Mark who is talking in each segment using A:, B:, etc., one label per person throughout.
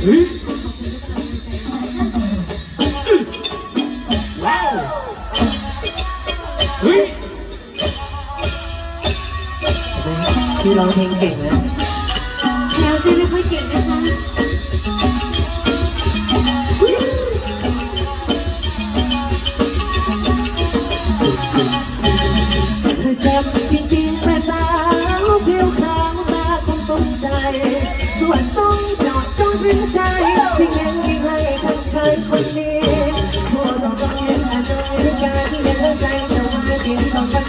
A: ที่เราองเพลงเก่
B: งเลย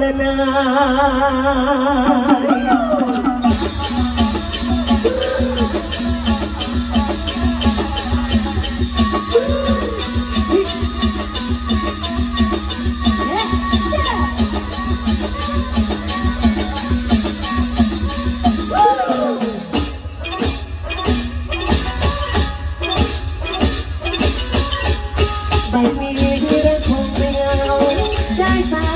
A: ลนายใบมีเรื่
B: องคง
A: ไม่เอา
B: ได้สา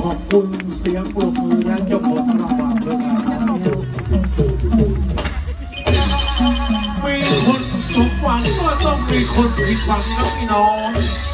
C: ขอบคุณเสียงปรบมือและเจ้าของรางวัลด้วยนะครับมีคนสมหวังก็ต้องมีคนผิดหวังนะพี่น้อง